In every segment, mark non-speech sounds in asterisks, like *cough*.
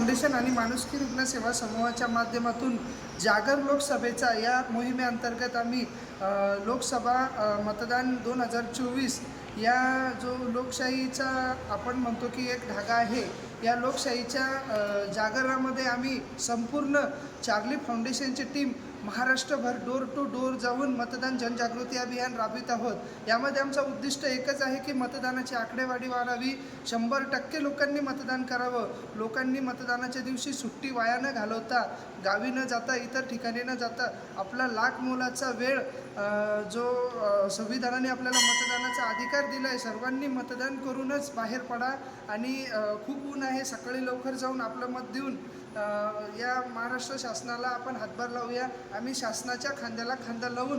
Foundation आणि माणुसकी रुग्ण सेवा समूहाच्या माध्यमातून जागर लोकसभेचा या मोहिमेअंतर्गत आम्ही लोकसभा मतदान दोन हजार चोवीस या जो लोकशाहीचा आपण म्हणतो की एक धागा आहे या लोकशाहीच्या जागरणामध्ये आम्ही संपूर्ण चार्ली फाउंडेशनची टीम महाराष्ट्रभर डोर टू डोर जाऊन मतदान जनजागृती अभियान राबवित आहोत. यामध्ये आमचं उद्दिष्ट एकच आहे की मतदानाची आकडेवारी वाढावी. शंभर टक्के लोकांनी मतदान करावं. लोकांनी मतदानाच्या दिवशी सुट्टी वाया न घालवता गावी न जाता इतर ठिकाणी न जाता आपला लाख मोलाचा वेळ जो संविधानाने आपल्याला मतदानाचा अधिकार दिला आहे सर्वांनी मतदान करूनच बाहेर पडा आणि खूप ऊन आहे सकाळी लवकर जाऊन आपलं मत देऊन या महाराष्ट्र शासनाला आपण हातभार लावूया. आम्ही शासनाच्या खांद्याला खांदा लावून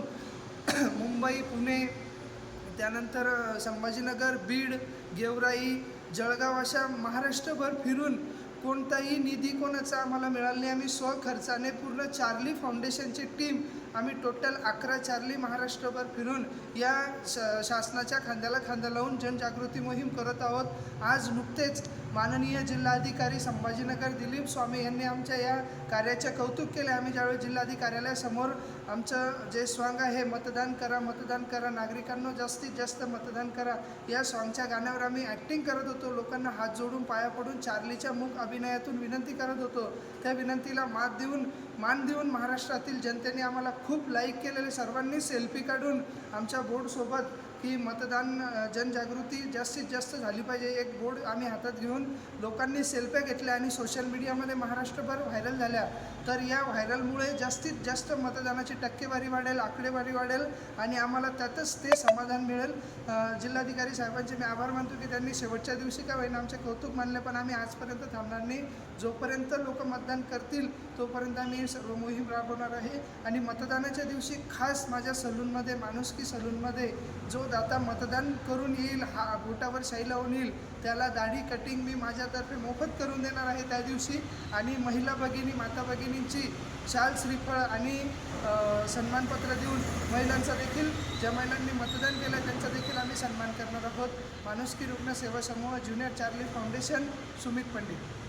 *clears throat* मुंबई पुणे त्यानंतर संभाजीनगर बीड गेवराई जळगाव अशा महाराष्ट्रभर फिरून कोणताही निधी कोणाचा आम्हाला मिळाला नाही. आम्ही स्वखर्चाने पूर्ण चार्ली फाउंडेशनची टीम आम्ही टोटल अकरा चार्ली महाराष्ट्रभर फिरून या श शासनाच्या खांद्याला खांदा लावून जनजागृती मोहीम करत आहोत. आज नुकतेच माननीय जिल्हाधिकारी संभाजीनगर दिलीप स्वामी यांनी आमच्या या कार्याचे कौतुक केले. आम्ही ज्यावेळी जिल्हाधिकारी कार्यालयासमोर आमचं जे स्वांग आहे मतदान करा मतदान करा नागरिकांना जास्तीत जास्त मतदान करा या स्वांगच्या गाण्यावर आम्ही ॲक्टिंग करत होतो. लोकांना हात जोडून पाया पडून चार्लीच्या मूक अभिनयातून विनंती करत होतो. त्या विनंतीला मात देऊन मान देऊन महाराष्ट्रातील जनतेने आम्हाला खूप लाईक केलेले सर्वांनी सेल्फी काढून आमच्या बोर्डसोबत ही मतदान जनजागृती जास्तीत जास्त झाली पाहिजे. एक बोर्ड आम्ही हातात घेऊन लोकांनी सेल्फ्या घेतल्या आणि सोशल मीडियामध्ये महाराष्ट्रभर व्हायरल झाल्या. तर या व्हायरलमुळे जास्तीत जास्त मतदानाची टक्केवारी वाढेल आकडेवारी वाढेल आणि आम्हाला त्यातच ते समाधान मिळेल. जिल्हाधिकारी साहेबांचे मी आभार मानतो की त्यांनी शेवटच्या दिवशी का होईना आमचे कौतुक मानले पण आम्ही आजपर्यंत थांबणार नाही. जोपर्यंत लोक मतदान करतील तोपर्यंत आम्ही सर्व मोहीम राबवणार आहे. आणि मतदानाच्या दिवशी खास माझ्या सलूनमध्ये माणुसकी सलूनमध्ये जो आता मतदान करून येईल हा बोटावर शाई लावून येईल त्याला दाढी कटिंग मी माझ्यातर्फे मोफत करून देणार आहे त्या दिवशी. आणि महिला भगिनी माता भगिनींची शाल श्रीफळ आणि सन्मानपत्र देऊन महिलांचा देखील ज्या महिलांनी मतदान केलं त्यांचा देखील आम्ही सन्मान करणार आहोत. माणुसकी रुग्ण सेवा समूह junior Charlie foundation Sumit Pandit.